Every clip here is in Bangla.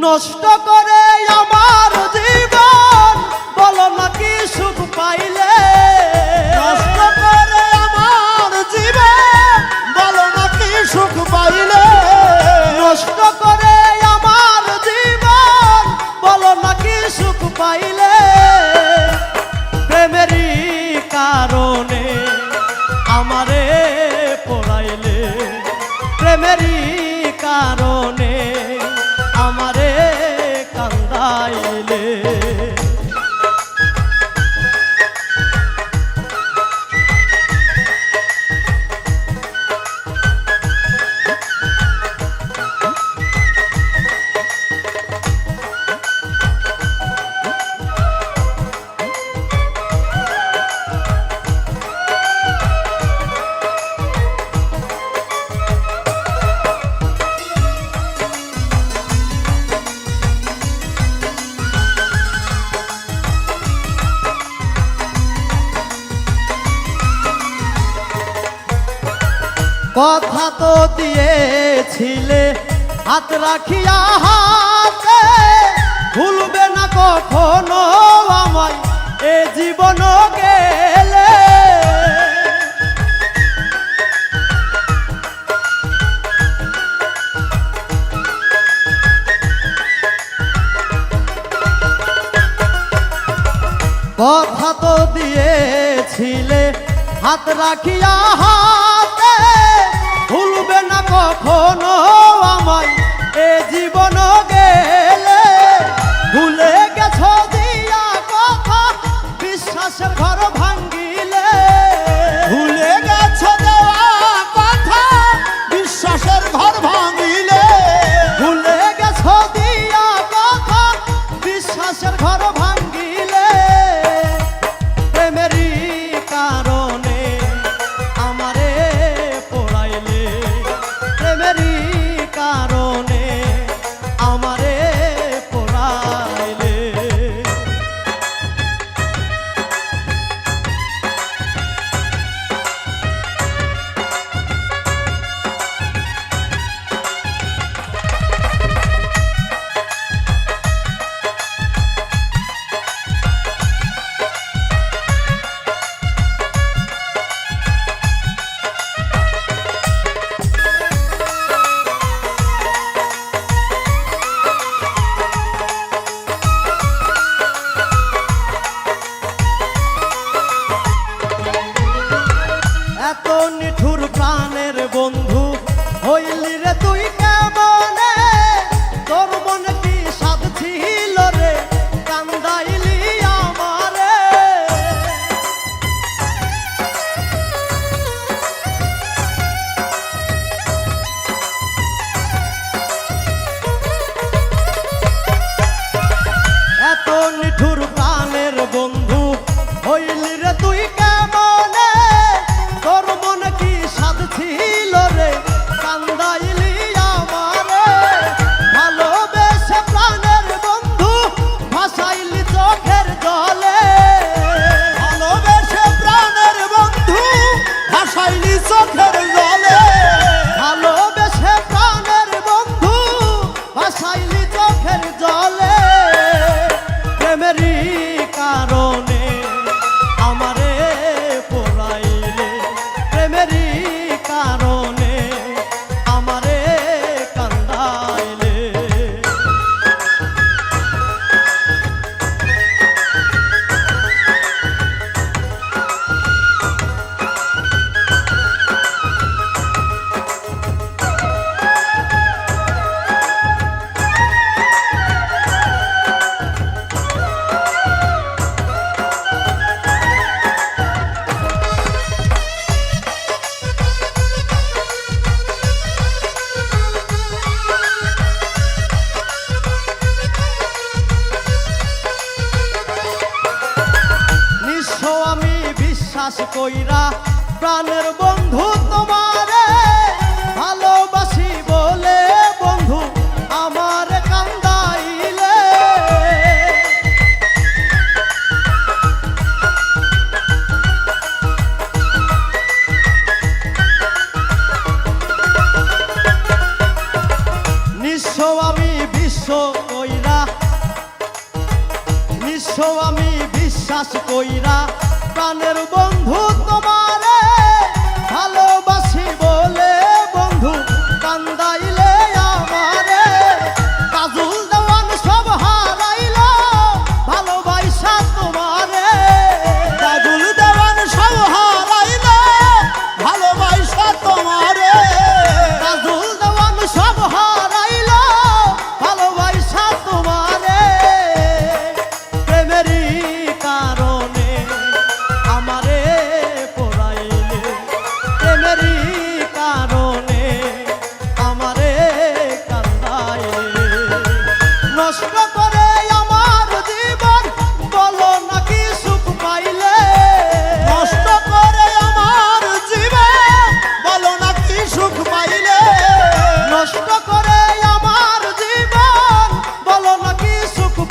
নষ্ট করে আমার জীবন। বলো না কি সুখ পাইলে? নষ্ট করে আমার জীবন। বলো না কি সুখ পাইলে? নষ্ট করে কথা তো দিয়েছিলে, হাত রাখিয়া হাতে। ভুলবে না কখনো আমায়, এ জীবন গেলে। কথা তো দিয়েছিলে, হাত রাখিয়া হাতে এত নিঠুর বিশ্বাস কইরা, প্রাণের বন্ধু তোমারে ভালোবাসি বলে, বন্ধু আমার কান্দাইলে। নিঃস্ব আমি বিশ্ব কইরা, নিঃস্ব আমি বিশ্বাস কইরা প্রাণের বন্ধু তোমারে।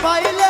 পাইলে